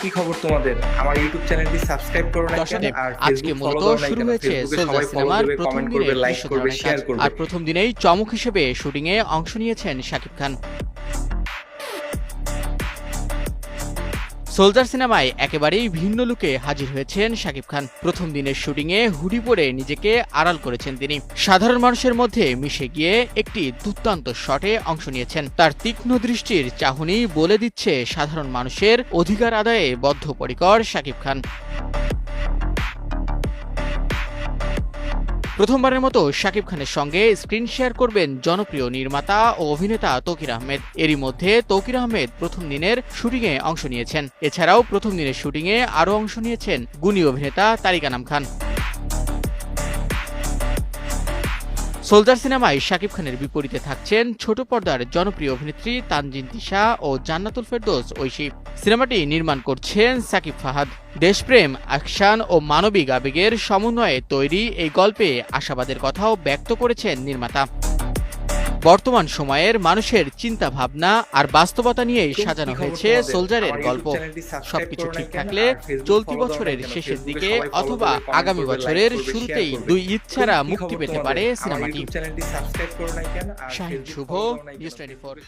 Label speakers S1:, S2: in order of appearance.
S1: কি খবর তোমাদের? আমার ইউটিউব চ্যানেলটি সাবস্ক্রাইব করো না আর
S2: আজকে মূলত শুরু হয়েছে সোলজার সিনেমার প্রথম দিনের
S1: লাইক করবে শেয়ার করবে।
S2: আর প্রথম দিনেই চমক হিসেবে শুটিং এ অংশ নিয়েছেন শাকিব খান। সোলজার সিনেমায় একেবারেই ভিন্ন লুকে হাজির হয়েছেন শাকিব খান। প্রথম দিনের শুটিংয়ে হুডি পরে নিজেকে আড়াল করেছেন তিনি। সাধারণ মানুষের মধ্যে মিশে গিয়ে একটি দুর্দান্ত শটে অংশ নিয়েছেন। তার তীক্ষ্ণ দৃষ্টির চাহনি বলে দিচ্ছে সাধারণ মানুষের অধিকার আদায়ে বদ্ধপরিকর শাকিব খান। প্রথমবারের মতো শাকিব খানের সঙ্গে স্ক্রিন শেয়ার করবেন জনপ্রিয় নির্মাতা ও অভিনেতা তৌকির আহমেদ। এরই মধ্যে তৌকির আহমেদ প্রথম দিনের শুটিংয়ে অংশ নিয়েছেন। এছাড়াও প্রথম দিনের শুটিংয়ে আরও অংশ নিয়েছেন গুণী অভিনেতা তারিক আনাম খান। সোলজার সিনেমায় শাকিব খানের বিপরীতে থাকছেন ছোট পর্দার জনপ্রিয় অভিনেত্রী তানজিন তিশা ও জান্নাতুল ফেরদোস ঐশী। সিনেমাটি নির্মাণ করছেন সাকিব ফাহাদ। দেশপ্রেম, অ্যাকশন ও মানবিক আবেগের সমন্বয়ে তৈরি এই গল্পে আশাবাদের কথাও ব্যক্ত করেছেন নির্মাতা। বর্তমান সময়ের মানুষের চিন্তা ভাবনা আর বাস্তবতা
S1: নিয়ে
S2: সাজানো হয়েছে সোলজারের গল্প। সবকিছু ঠিক থাকলে চলতি বছরের শেষের দিকে অথবা আগামী বছরের শুরুতেই দুই ইচ্ছারা ছাড়া মুক্তি পেতে পারে সিনেমাটি। শাহিন শুভ? নিউজ 24